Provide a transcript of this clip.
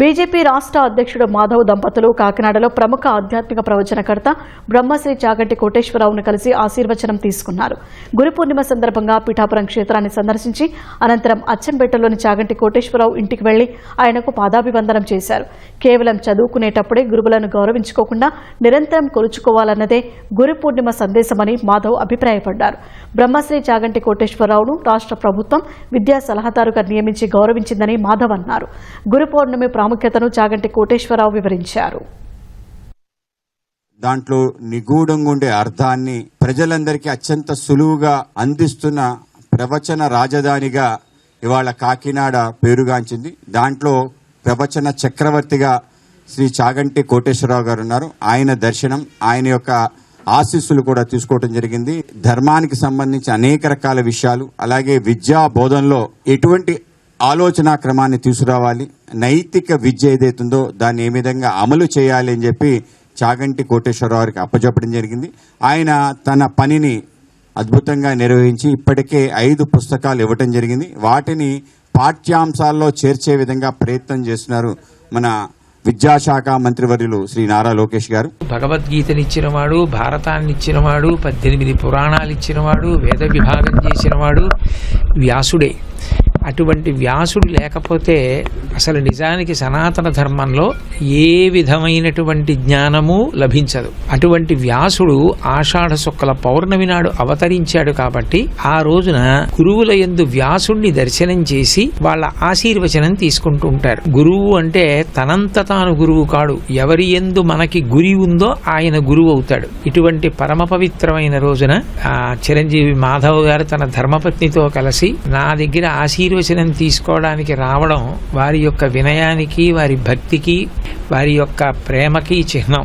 BJP రాష్ట్ర అధ్యక్షుడు మాధవ్ దంపతులు కాకినాడలో ప్రముఖ ఆధ్యాత్మిక ప్రవచనకర్త బ్రహ్మశ్రీ చాగంటి కోటేశ్వరరావును కలిసి ఆశీర్వచనం తీసుకున్నారు. గురు పూర్ణిమ సందర్భంగా పిఠాపురం క్షేత్రాన్ని సందర్శించి అనంతరం అచ్చంపేటలోని చాగంటి కోటేశ్వరరావు ఇంటికి వెళ్ళి ఆయనకు పాదాభివందనం చేశారు. కేవలం చదువుకునేటప్పుడే గురువులను గౌరవించుకోకుండా నిరంతరం కొలుచుకోవాలన్నదే గురు పూర్ణిమ సందేశమని మాధవ్ అభిప్రాయపడ్డారు. బ్రహ్మశ్రీ చాగంటి కోటేశ్వరరావును రాష్ట్ర ప్రభుత్వం విద్యా సలహాదారుగా నియమించి గౌరవించిందని మాధవ్ అన్నారు. గురు పౌర్ణమి ప్రాముఖ్యతను చాగంటి కోటేశ్వరరావు వివరించారు. దాంట్లో నిగూఢంగా ఉండే అర్థాన్ని ప్రజలందరికీ అత్యంత సులువుగా అందిస్తున్న ప్రవచన రాజధానిగా ఇవాళ కాకినాడ పేరుగాంచింది. దాంట్లో ప్రవచన చక్రవర్తిగా శ్రీ చాగంటి కోటేశ్వరరావు గారు ఉన్నారు. ఆయన దర్శనం ఆయన యొక్క ఆశీస్సులు కూడా తీసుకోవడం జరిగింది. ధర్మానికి సంబంధించి అనేక రకాల విషయాలు అలాగే విద్యా బోధనలో ఎటువంటి ఆలోచనా క్రమాన్ని తీసుకురావాలి. నైతిక విద్య ఏదైతుందో దాన్ని ఏ విధంగా అమలు చేయాలి అని చెప్పి చాగంటి కోటేశ్వరరావు గారికి అప్పచెప్పడం జరిగింది. ఆయన తన పనిని అద్భుతంగా నిర్వహించి ఇప్పటికే ఐదు పుస్తకాలు ఇవ్వటం జరిగింది. వాటిని పాఠ్యాంశాల్లో చేర్చే విధంగా ప్రయత్నం చేస్తున్నారు మన విద్యాశాఖ మంత్రివర్యులు శ్రీ నారా లోకేష్ గారు. భగవద్గీతనిచ్చినవాడు భారతాన్ని ఇచ్చినవాడు పద్దెనిమిది పురాణాలు ఇచ్చినవాడు వేద విభాగం చేసినవాడు వ్యాసుడే. అటువంటి వ్యాసుడు లేకపోతే అసలు నిజానికి సనాతన ధర్మంలో ఏ విధమైనటువంటి జ్ఞానము లభించదు. అటువంటి వ్యాసుడు ఆషాఢ శుక్ల పౌర్ణమి నాడు అవతరించాడు కాబట్టి ఆ రోజున గురువుల యందు వ్యాసుణ్ణి దర్శనం చేసి వాళ్ళ ఆశీర్వచనం తీసుకుంటూ ఉంటారు. గురువు అంటే తనంత తాను గురువు కాడు. ఎవరి ఎందు మనకి గురి ఉందో ఆయన గురువు అవుతాడు. ఇటువంటి పరమ పవిత్రమైన రోజున ఆ చిరంజీవి మాధవ్ గారు తన ధర్మపత్నితో కలిసి నా దగ్గర ఆశీర్వచనం తీసుకోవడానికి రావడం వారి యొక్క వినయానికి వారి భక్తికి వారి యొక్క ప్రేమకి చిహ్నం.